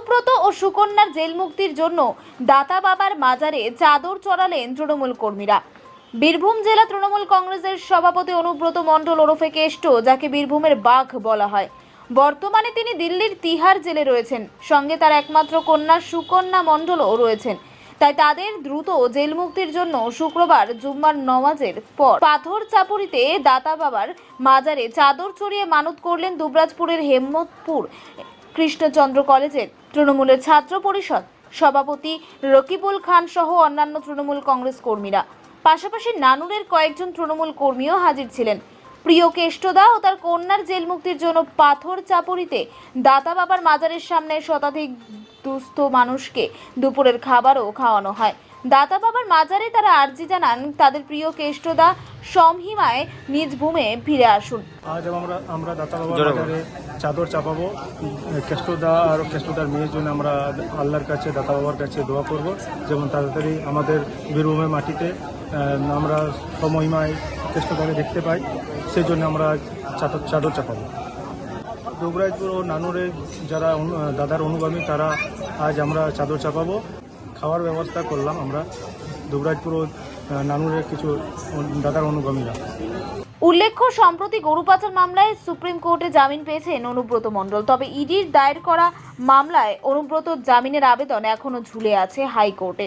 অনুব্রত ও সুকন্যার jail মুক্তির জন্য দাতা বাবার মাজারে চাদর চড়ালেন তৃণমূল কর্মীরা। বীরভূম জেলা তৃণমূল কংগ্রেসের সভাপতি অনুব্রত মণ্ডল ওরফে কেষ্ট, যাকে বীরভূমের বাঘ বলা হয়। বর্তমানে তিনি দিল্লির তিহার জেলে রয়েছেন। সঙ্গে তার একমাত্র কন্যা সুকন্যা মণ্ডলও রয়েছেন। তাই তাদের দ্রুত জেল মুক্তির জন্য শুক্রবার জুম্মার নওয়াজের পর পাথর চাপুরিতে দাতা বাবার মাজারে চাদর চড়িয়ে মানত করলেন দুবরাজপুরের হেমতপুর কৃষ্ণচন্দ্র কলেজের তৃণমূলের ছাত্র পরিষদ সভাপতি রকিবুল খান সহ অন্যান্য তৃণমূল কংগ্রেস কর্মীরা। পাশাপাশি নানুরের কয়েকজন তৃণমূল কর্মীও হাজির ছিলেন। প্রিয় কেষ্টদা ও তার কন্যার জেল মুক্তির জন্য পাথর চাপড়িতে দাতা বাবার মাজারের সামনে শতাধিক দুস্থ মানুষকে দুপুরের খাবারও খাওয়ানো হয়। দাতা বাবার মাজারে তারা আর্জি জানান তাদের প্রিয় কেষ্টদা সমহিমায় নিজ ভূমে ফিরে আসুন। আজ আমরা আমরা দাতা বাবার মাজারে চাদর চাপাবো। কেষ্টদা আর কেষ্টদার মেয়ের জন্য আমরা আল্লাহর কাছে দাতা বাবার কাছে দোয়া করব। যেমন তাড়াতাড়ি আমাদের বীরভূমের মাটিতে আমরা সমহিমায় কেষ্টদাকে দেখতে পাই সেই জন্য আমরা চাদর চাদর চাপাবো। দুবরাজপুর ও নানুরের যারা অনু- দাদার অনুগামী তারা আজ আমরা চাদর চাপাবো। খাওয়ার ব্যবস্থা করলাম আমরা। দুবরাজপুর নানুরের কিছু দাদার অনুগামীরা। উল্লেখ্য, সম্প্রতি গরু পাচার মামলায় সুপ্রিম কোর্টে জামিন পেয়েছেন অনুব্রত মণ্ডল। তবে ইডির দায়ের করা মামলায় অনুব্রত জামিনের আবেদন এখনও ঝুলে আছে হাইকোর্টে।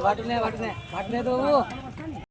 दो वाटने वाटने वाटने दो